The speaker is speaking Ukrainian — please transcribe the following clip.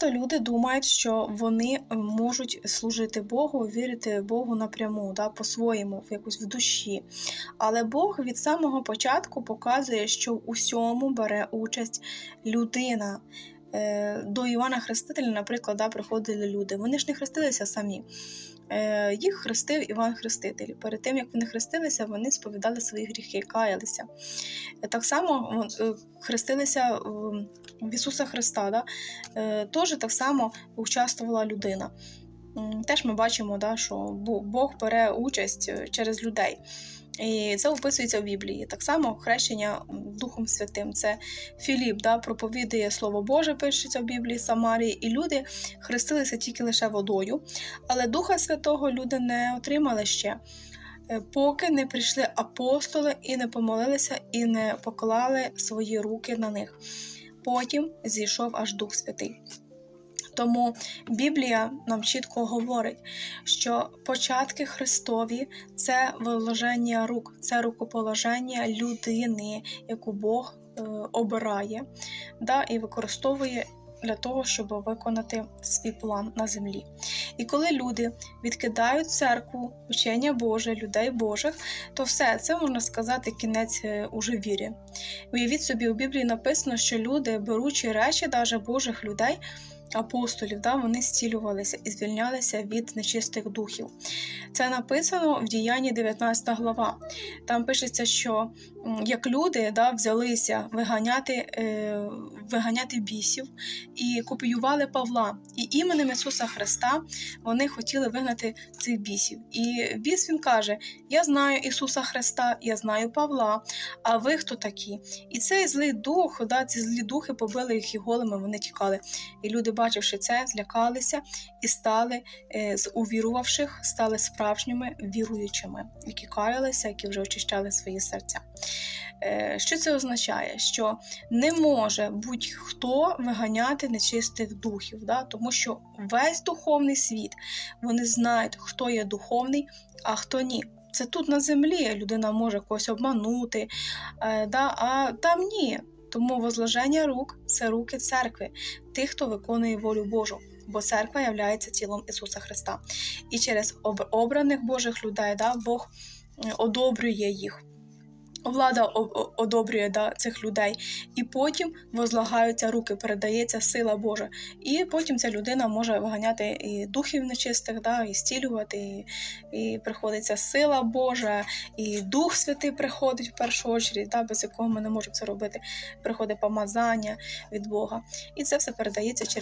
То люди думають, що вони можуть служити Богу, вірити Богу напряму, да, по-своєму, в якось в душі. Але Бог від самого початку показує, що в усьому бере участь людина. Е, До Івана Хрестителя, наприклад, да, приходили люди. Вони ж не хрестилися самі. Е, Їх хрестив Іван Хреститель. Перед тим, як вони хрестилися, вони сповідали свої гріхи, каялися. Е, Так само хрестилися в- Ісуса Христа. Да? Теж так само участвувала людина. Теж ми бачимо, да, що Бог бере участь через людей. І це описується в Біблії. Так само хрещення Духом Святим. Це Філіп да, проповідує Слово Боже, пишеться в Біблії Самарії, і люди хрестилися тільки лише водою, але Духа Святого люди не отримали ще, е, поки не прийшли апостоли і не помолилися, і не поклали свої руки на них. Потім зійшов аж Дух Святий. Тому Біблія нам чітко говорить, що початки Христові це вложення рук, це рукоположення людини, яку Бог е, обирає да, і використовує для того, щоб виконати свій план на землі. І коли люди відкидають церкву, учення Боже, людей Божих, то все це можна сказати кінець е, уже вірі. Уявіть собі, у Біблії написано, що люди, беручи речі даже Божих людей, апостолів, да, вони зцілювалися і звільнялися від нечистих духів. Це написано в діянні 19 глава. Там пишеться, що як люди да, взялися виганяти, е, виганяти бісів і копіювали Павла. І іменем Ісуса Христа вони хотіли вигнати цих бісів. І біс він каже: Я знаю Ісуса Христа, я знаю Павла, а ви хто такі? І цей злий дух, да, ці злі духи побили їх і голими, вони тікали. І люди, бачивши це, злякалися і стали е, з увірувавших, стали справжніми віруючими, які каялися, які вже очищали свої серця. Е, Що це означає? Що не може будь-хто виганяти нечистих духів, да? тому що весь духовний світ вони знають, хто є духовний, а хто ні. Це тут на землі людина може когось обманути, е, да? а там ні. Тому возложення рук це руки церкви, тих, хто виконує волю Божу, бо церква є тілом Ісуса Христа. І через обраних Божих людей да, Бог е, одобрює їх. Влада одобрює да, цих людей, і потім возлагаються руки, передається сила Божа. І потім ця людина може виганяти і духів нечистих, да, і стілювати, і, і приходиться сила Божа, і Дух Святий приходить в першу чергу, да, без якого ми не можемо це робити. Приходить помазання від Бога. І це все передається через